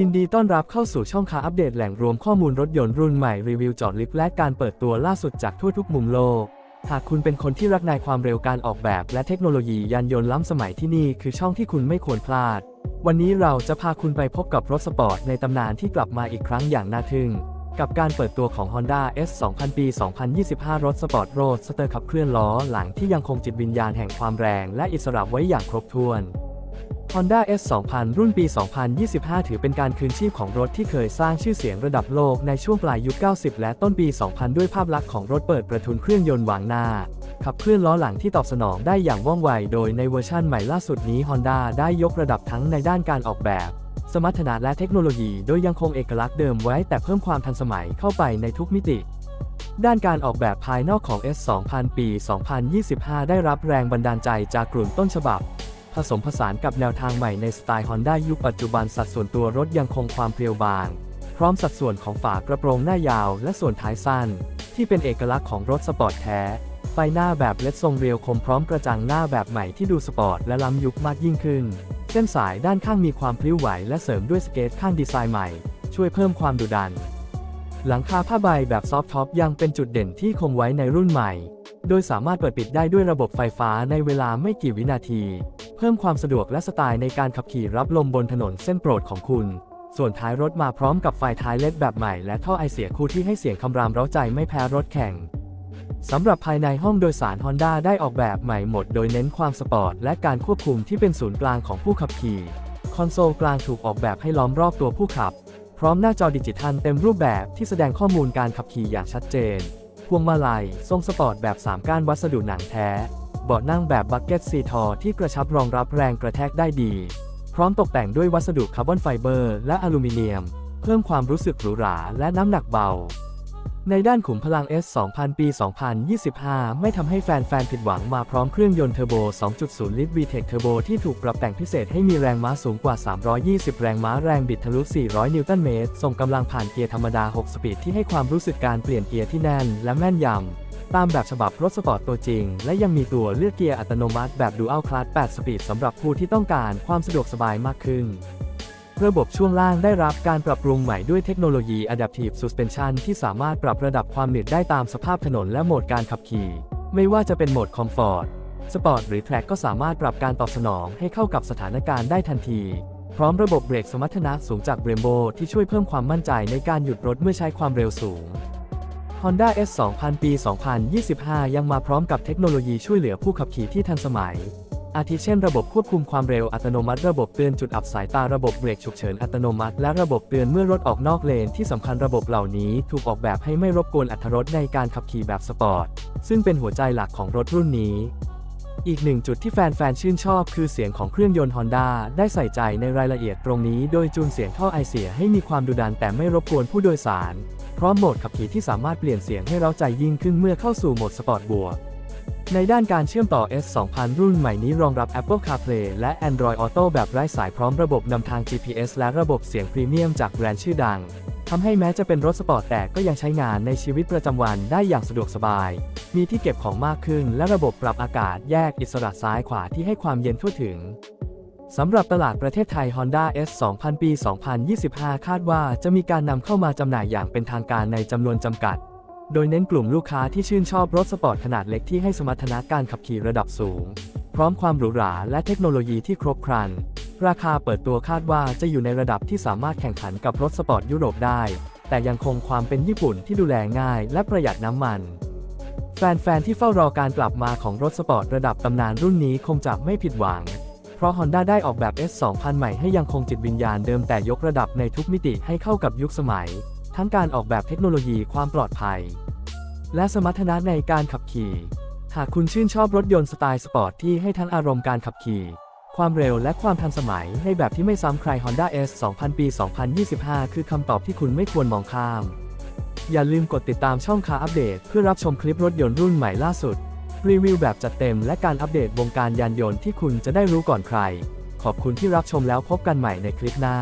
ยินดีต้อนรับเข้าสู่ช่องคาอัปเดตแหล่งรวมข้อมูลรถยนต์รุ่นใหม่รีวิวจอดลิฟต์และการเปิดตัวล่าสุดจากทั่วทุกมุมโลก หากคุณเป็นคนที่รักในความเร็วการออกแบบ และเทคโนโลยียานยนต์ล้ำสมัยที่นี่คือช่องที่คุณไม่ควรพลาด วันนี้เราจะพาคุณไปพบกับรถสปอร์ตในตำนานที่กลับมาอีกครั้งอย่างน่าทึ่ง กับการเปิดตัวของ Honda S 2000 ปี 2025 รถสปอร์ตโรดสเตอร์ขับเคลื่อนล้อหลังที่ยังคงจิตวิญญาณแห่งความแรง และอิสระไว้อย่างครบถ้วน Honda S 2000 รุ่นปี 2025 ถือเป็นการคืนชีพของรถที่เคยสร้างชื่อเสียงระดับโลกในช่วงปลายยุค 90 และต้นปี 2000 ด้วยภาพลักษณ์ของรถเปิดประทุนเครื่องยนต์หวางหน้า ขับเคลื่อนล้อหลังที่ตอบสนองได้อย่างว่องไว โดยในเวอร์ชั่นใหม่ล่าสุดนี้ Honda ได้ยกระดับทั้งในด้านการออกแบบ สมรรถนะและเทคโนโลยี โดยยังคงเอกลักษณ์เดิมไว้แต่เพิ่มความทันสมัยเข้าไปในทุกมิติด้านการออกแบบภายนอกของ S 2000 ปี 2025 ได้รับแรงบันดาลใจจากกลุ่มต้นฉบับ สมผสานกับแนวทางใหม่ในสไตล์ Honda ยุคปัจจุบันสัดส่วนตัวรถยังคงความเพรียวบาง พร้อมสัดส่วนของฝากระโปรงหน้ายาวและส่วนท้ายสั้น ที่เป็นเอกลักษณ์ของรถสปอร์ตแท้ ไฟหน้าแบบเล็ดทรงเรียวคมพร้อมกระจังหน้าแบบใหม่ที่ดูสปอร์ตและล้ำยุคมากยิ่งขึ้น เส้นสายด้านข้างมีความพลิ้วไหวและเสริมด้วยสเกตข้างดีไซน์ใหม่ ช่วยเพิ่มความดุดัน หลังคาผ้าใบแบบซอฟท็อปยังเป็นจุดเด่นที่คงไว้ในรุ่นใหม่ โดยสามารถเปิดปิดได้ด้วยระบบไฟฟ้าในเวลาไม่กี่วินาที เพิ่มความสะดวกและสไตล์ในการขับขี่รับลมบนถนนเส้นโปรดของคุณ ส่วนท้ายรถมาพร้อมกับไฟท้ายเล็ดแบบใหม่และท่อไอเสียคู่ที่ให้เสียงคำรามเร้าใจไม่แพ้รถแข่งสำหรับภายในห้องโดยสาร Honda ได้ออกแบบใหม่หมดโดยเน้นความสปอร์ตและการควบคุมที่เป็นศูนย์กลางของผู้ขับขี่ คอนโซลกลางถูกออกแบบให้ล้อมรอบตัวผู้ขับ พร้อมหน้าจอดิจิทัลเต็มรูปแบบที่แสดงข้อมูลการขับขี่อย่างชัดเจน พวงมาลัย ทรงสปอร์ตแบบ 3 ก้านวัสดุหนังแท้ เบาะนั่งแบบบักเก็ตซีทอที่กระชับรองรับแรงกระแทกได้ดี พร้อมตกแต่งด้วยวัสดุคาร์บอนไฟเบอร์และอลูมิเนียม เพิ่มความรู้สึกหรูหราและน้ำหนักเบา ในด้านขุมพลัง S 2000 ปี 2025 ไม่ทำให้แฟนๆ ผิดหวังมาพร้อมเครื่องยนต์เทอร์โบ 2.0 ลิตร VTEC Turbo ที่ถูกปรับแต่งพิเศษให้มีแรงม้าสูงกว่า 320 แรงม้าแรงบิดทะลุ 400 นิวตันเมตร ส่งกำลังผ่านเกียร์ธรรมดา 6 สปีดที่ให้ความรู้สึกการเปลี่ยนเกียร์ที่แน่นและแม่นยำตามแบบฉบับรถสปอร์ตตัวจริง และยังมีตัวเลือกเกียร์อัตโนมัติแบบ Dual Clutch 8 สปีดสำหรับผู้ที่ต้องการความสะดวกสบายมากขึ้น ระบบช่วงล่างได้รับการปรับปรุงใหม่ด้วยเทคโนโลยี Adaptive Suspension ที่สามารถปรับระดับความหนืดได้ตามสภาพถนนและโหมดการขับขี่ ไม่ว่าจะเป็นโหมด Comfort Sport หรือ Track ก็สามารถปรับการตอบสนองให้เข้ากับสถานการณ์ได้ทันที พร้อมระบบเบรกสมรรถนะสูงจาก Brembo ที่ช่วยเพิ่มความมั่นใจในการหยุดรถเมื่อใช้ความเร็วสูง Honda S 2000 ปี 2025 ยังมาพร้อมกับเทคโนโลยีช่วยเหลือผู้ขับขี่ที่ทันสมัย อาทิเช่นระบบควบคุมความเร็วอัตโนมัติระบบเตือนจุดอับสายตาระบบเบรกฉุกเฉินอัตโนมัติ และระบบเตือนเมื่อรถออกนอกเลนที่สำคัญระบบเหล่านี้ถูกออกแบบให้ไม่รบกวนอรรถในการขับขี่แบบสปอร์ต ซึ่งเป็นหัวใจหลักของรถรุ่นนี้ อีกหนึ่งจุดที่แฟนๆชื่นชอบคือเสียงของเครื่องยนต์ Honda ได้ใส่ใจในรายละเอียดตรงนี้ โดยจูนเสียงท่อไอเสียให้มีความดุดันแต่ไม่รบกวนผู้โดยสารพร้อมโหมดขับขี่ที่สามารถเปลี่ยนเสียงให้เร้าใจยิ่งขึ้นเมื่อเข้าสู่โหมดสปอร์ตบวก ในด้านการเชื่อมต่อ S 2000รุ่นใหม่นี้รองรับ Apple CarPlay และ Android Auto แบบไร้สายพร้อมระบบนำทาง GPS และระบบเสียงพรีเมียมจากแบรนด์ชื่อดังทำให้แม้จะเป็นรถสปอร์ตแต่ก็ยังใช้งานในชีวิตประจำวันได้อย่างสะดวกสบาย มีที่เก็บของมากขึ้น และระบบปรับอากาศแยกอิสระซ้ายขวาที่ให้ความเย็นทั่วถึงสำหรับตลาดประเทศไทย Honda S 2000 ปี 2025 คาดว่าจะมีการนำเข้ามาจำหน่ายอย่างเป็นทางการในจำนวนจำกัด โดยเน้นกลุ่มลูกค้าที่ชื่นชอบรถสปอร์ตขนาดเล็กที่ให้สมรรถนะการขับขี่ระดับสูง พร้อมความหรูหราและเทคโนโลยีที่ครบครัน ราคาเปิดตัวคาดว่าจะอยู่ในระดับที่สามารถแข่งขันกับรถสปอร์ตยุโรปได้ แต่ยังคงความเป็นญี่ปุ่นที่ดูแลง่ายและประหยัดน้ำมัน แฟนๆที่เฝ้ารอการกลับมาของรถสปอร์ตระดับตำนานรุ่นนี้คงจะไม่ผิดหวัง เพราะ Honda ได้ออกแบบ S 2000 ใหม่ให้ยังคงจิตวิญญาณเดิมแต่ยกระดับในทุกมิติให้เข้ากับยุคสมัย ทั้งการออกแบบเทคโนโลยีความปลอดภัย และสมรรถนะในการขับขี่ หากคุณชื่นชอบรถยนต์สไตล์สปอร์ตที่ให้ทั้งอารมณ์การขับขี่ ความเร็วและความทันสมัยในแบบที่ไม่ซ้ำใคร Honda S 2000 ปี 2025 คือคำตอบที่คุณไม่ควรมองข้าม อย่าลืมกดติดตามช่องคาอัปเดต เพื่อรับชมคลิปรถยนต์รุ่นใหม่ล่าสุด รีวิวแบบจัดเต็มและการอัปเดตวงการยานยนต์ที่คุณจะได้รู้ก่อนใคร ขอบคุณที่รับชมแล้วพบกันใหม่ในคลิปหน้า